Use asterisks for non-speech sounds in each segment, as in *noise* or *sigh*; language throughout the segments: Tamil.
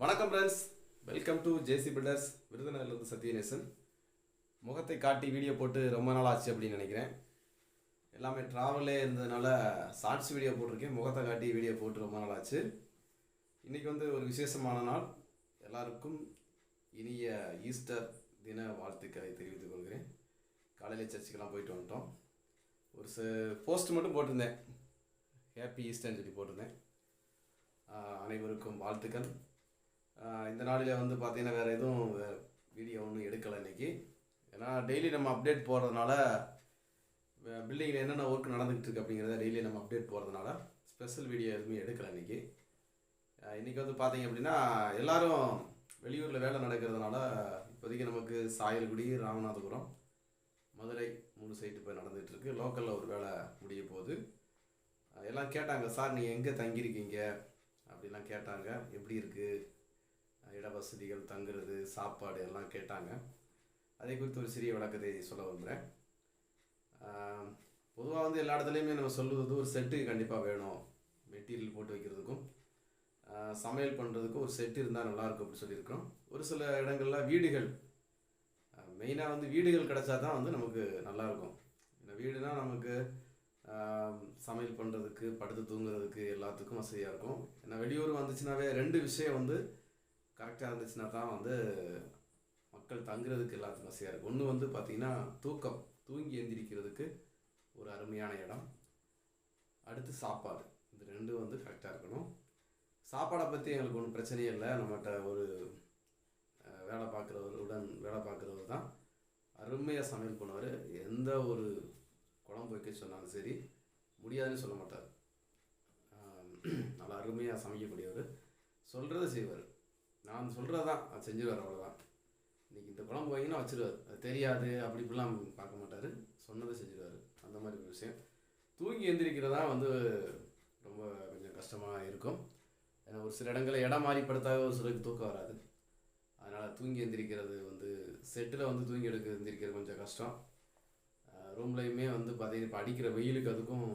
வணக்கம் friends welcome to JC builders விருதுநகர்லேருந்து Sathyanesan. முகத்தை காட்டி வீடியோ போட்டு ரொம்ப நாள் ஆச்சு அப்படின்னு நினைக்கிறேன். எல்லாமே ட்ராவலே இருந்ததுனால ஷார்ட்ஸ் வீடியோ போட்டிருக்கேன். முகத்தை காட்டி வீடியோ போட்டு ரொம்ப நாள் ஆச்சு. இன்றைக்கி வந்து ஒரு விசேஷமான நாள். எல்லாருக்கும் இனிய ஈஸ்டர் தின வாழ்த்துக்களை தெரிவித்துக் கொள்கிறேன். காலையில் சர்ச்சுக்கெல்லாம் போயிட்டு வந்துட்டோம். ஒரு ச போஸ்ட் மட்டும் போட்டிருந்தேன். ஹேப்பி ஈஸ்டர்னு சொல்லி போட்டிருந்தேன். அனைவருக்கும் வாழ்த்துக்கள். இந்த நாளில் வந்து பார்த்தீங்கன்னா வேறு எதுவும் வீடியோ ஒன்றும் எடுக்கலை இன்னைக்கு. ஏன்னா டெய்லி நம்ம அப்டேட் போகிறதுனால பில்டிங்கில் என்னென்ன ஒர்க் நடந்துகிட்டு இருக்கு அப்படிங்கிறத டெய்லி நம்ம அப்டேட் போகிறதுனால ஸ்பெஷல் வீடியோ எதுவுமே எடுக்கலை இன்றைக்கி இன்றைக்கி இன்னைக்கு வந்து பார்த்தீங்க அப்படின்னா எல்லோரும் வெளியூரில் வேலை நடக்கிறதுனால இப்போதைக்கு நமக்கு சாயல்குடி ராமநாதபுரம் மதுரை மூணு சைட்டு போய் நடந்துகிட்ருக்கு லோக்கலில் ஒரு வேலை முடிய போகுது. எல்லாம் கேட்டாங்க சார் நீங்கள் எங்கே தங்கியிருக்கீங்க? அப்படிலாம் கேட்டாங்க. எப்படி இருக்குது இட வசதிகள் தங்குறது சாப்பாடு எல்லாம் கேட்டாங்க. அதை குறித்து ஒரு சிறிய விளக்கத்தை சொல்ல விரும்புகிறேன் பொதுவாக வந்து எல்லா இடத்துலையுமே நம்ம சொல்லுவது ஒரு செட்டு கண்டிப்பாக வேணும். மெட்டீரியல் போட்டு வைக்கிறதுக்கும் சமையல் பண்ணுறதுக்கும் ஒரு செட்டு இருந்தால் நல்லாயிருக்கும் அப்படி சொல்லியிருக்கிறோம். ஒரு சில இடங்களில் வீடுகள் மெயினாக வந்து வீடுகள் கிடச்சா தான் வந்து நமக்கு நல்லாயிருக்கும் இந்த வீடுனா நமக்கு சமையல் பண்ணுறதுக்கு படுத்து தூங்குறதுக்கு எல்லாத்துக்கும் வசதியாக இருக்கும். ஏன்னா வெளியூர் வந்துச்சுனாவே ரெண்டு விஷயம் வந்து கரெக்டாக இருந்துச்சுன்னா தான் வந்து மக்கள் தங்குறதுக்கு எல்லாத்துக்கும் வசதியாக இருக்குது ஒன்று வந்து பார்த்திங்கன்னா தூக்கம். தூங்கி எந்திரிக்கிறதுக்கு ஒரு அருமையான இடம். அடுத்து சாப்பாடு. இந்த ரெண்டும் வந்து கரெக்டாக இருக்கணும். சாப்பாடை பற்றி எங்களுக்கு ஒன்றும் பிரச்சனையே இல்லை. நம்மகிட்ட ஒரு வேலை பார்க்குறவருடன் வேலை பார்க்குறவர் தான். அருமையாக சமையல் பண்ணுவார். எந்த ஒரு குழம்பு வைக்க சொன்னாலும் சரி முடியாதுன்னு சொல்ல மாட்டார். *clears throat* நல்லா அருமையாக சமைக்கக்கூடியவர். சொல்கிறத செய்வார். நான் சொல்கிறது தான் அது செஞ்சிருவார் அவ்வளோதான் இன்றைக்கி இந்த குழம்பு வைங்கன்னா வச்சுருவார். அது தெரியாது அப்படி இப்படிலாம் பார்க்க மாட்டார். சொன்னதை செஞ்சிருவார். அந்த மாதிரி ஒரு விஷயம். தூங்கி எந்திரிக்கிறதா வந்து ரொம்ப கொஞ்சம் கஷ்டமாக இருக்கும். ஏன்னா ஒரு சில இடங்களில் இடம் மாறி படுத்தாவே ஒரு சிலருக்கு தூக்கம் வராது. அதனால் தூங்கி எந்திரிக்கிறது வந்து செட்டில் வந்து தூங்கி எடுக்க எந்திரிக்கிறது கொஞ்சம் கஷ்டம். ரூம்லையுமே வந்து பார்த்தீங்கன்னா இப்போ அடிக்கிற வெயிலுக்கு அதுக்கும்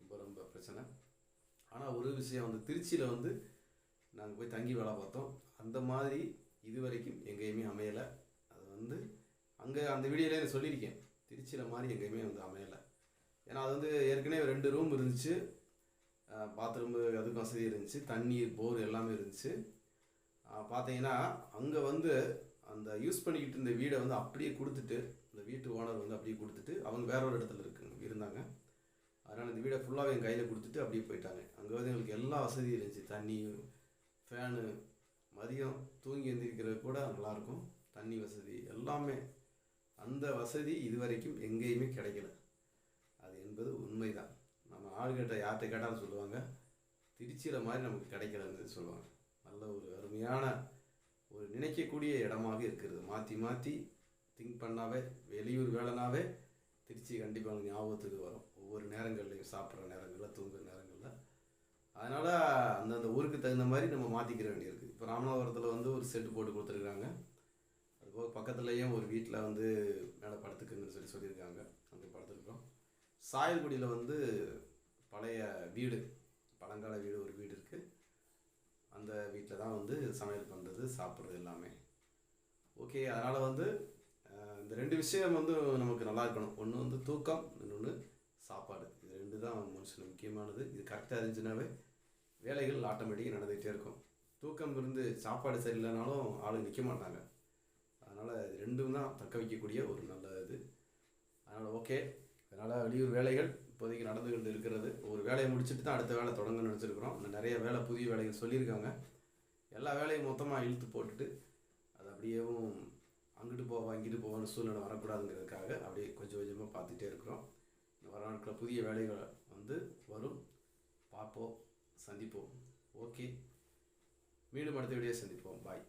ரொம்ப ரொம்ப பிரச்சனை. ஆனால் ஒரு விஷயம் வந்து திருச்சியில் வந்து நாங்கள் போய் தங்கி வேலை பார்த்தோம். அந்த மாதிரி இது வரைக்கும் எங்கேயுமே அமையலை. அது வந்து அங்கே அந்த வீடியோலேயே நான் சொல்லியிருக்கேன். திருச்சியில் மாதிரி எங்கேயுமே வந்து அமையலை. ஏன்னா அது வந்து ஏற்கனவே ரெண்டு ரூம் இருந்துச்சு. பாத்ரூம் அதுக்கும் வசதி இருந்துச்சு. தண்ணீர் போர் எல்லாமே இருந்துச்சு. பார்த்தீங்கன்னா அங்கே வந்து அந்த யூஸ் பண்ணிக்கிட்டு இருந்த வீடை வந்து அப்படியே கொடுத்துட்டு இந்த வீட்டு ஓனர் வந்து அப்படியே கொடுத்துட்டு அவங்க வேற ஒரு இடத்துல இருக்குங்க இருந்தாங்க. அதனால் இந்த வீடை ஃபுல்லாகவே என் கையில் கொடுத்துட்டு அப்படியே போயிட்டாங்க. அங்கே வந்து எங்களுக்கு எல்லா வசதியும் இருந்துச்சு. தண்ணி ஃபேனு மதியம் தூங்கி எந்திரிக்கிறது கூட நல்லாயிருக்கும். தண்ணி வசதி எல்லாமே அந்த வசதி இது வரைக்கும் எங்கேயுமே கிடைக்கல. அது என்பது உண்மைதான். நம்ம ஆளுகிட்ட யார்கிட்ட கேட்டாலும் சொல்லுவாங்க. திருச்சியில் மாதிரி நமக்கு கிடைக்கலன்னு சொல்லுவாங்க. நல்ல ஒரு அருமையான ஒரு நினைக்கக்கூடிய இடமாக இருக்கிறது. மாற்றி மாற்றி திங்க் பண்ணாவே வெளியூர் வேலைனாவே திருச்சி கண்டிப்பாக ஞாபகத்துக்கு வரும். ஒவ்வொரு நேரங்கள்லையும் சாப்பிட்ற நேரங்களில் தூங்குற நேரங்களில். அதனால் அந்தந்த ஊருக்கு தகுந்த மாதிரி நம்ம மாற்றிக்கிற வேண்டியிருக்கு. இப்போ ராமநாதபுரத்தில் வந்து ஒரு செட்டு போட்டு கொடுத்துருக்காங்க. அதுபோக பக்கத்துலேயும் ஒரு வீட்டில் வந்து மேலே படுத்துக்குங்கன்னு சொல்லி சொல்லியிருக்காங்க. அங்கே படுத்துருக்கோம் சாயல்குடியில் வந்து பழைய வீடு பழங்கால வீடு ஒரு வீடு இருக்குது அந்த வீட்டில் தான் வந்து சமையல் பண்ணுறது சாப்பிட்றது எல்லாமே. ஓகே அதனால் வந்து இந்த ரெண்டு விஷயம் வந்து நமக்கு நல்லா இருக்கணும். ஒன்று வந்து தூக்கம் இன்னொன்று சாப்பாடு. இது ரெண்டு தான் மனுஷனுக்கு முக்கியமானது. இது கரெக்டாக இருந்துச்சுனாவே வேலைகள் ஆட்டோமேட்டிக்காக நடந்துகிட்டே இருக்கும். தூக்கம் இருந்து சாப்பாடு சரியில்லைனாலும் ஆள் நிற்க மாட்டாங்க. அதனால் இது ரெண்டும் தான் தக்க வைக்கக்கூடிய ஒரு நல்ல இது அதனால் ஓகே. அதனால் வெளியூர் வேலைகள் இப்போதைக்கு நடந்து கொண்டு இருக்கிறது. ஒரு வேலையை முடிச்சுட்டு தான் அடுத்த வேலை தொடங்கணும்னு நினச்சிருக்கிறோம். இன்னும் நிறைய வேலை புதிய வேலைகள் சொல்லியிருக்காங்க. எல்லா வேலையும் மொத்தமாக இழுத்து போட்டுட்டு அது அப்படியேவும் அங்கிட்டு போவோம் இங்கிட்டு போவோம்னு சூழ்நிலை வரக்கூடாதுங்கிறதுக்காக அப்படியே கொஞ்சம் கொஞ்சமாக பார்த்துட்டே இருக்கிறோம். இந்த வர நாட்களில் புதிய வேலைகள் வந்து வரும். பார்ப்போம். சந்திப்போம். ஓகே மீண்டும் அடுத்த வீடியோ சந்திப்போம். பாய்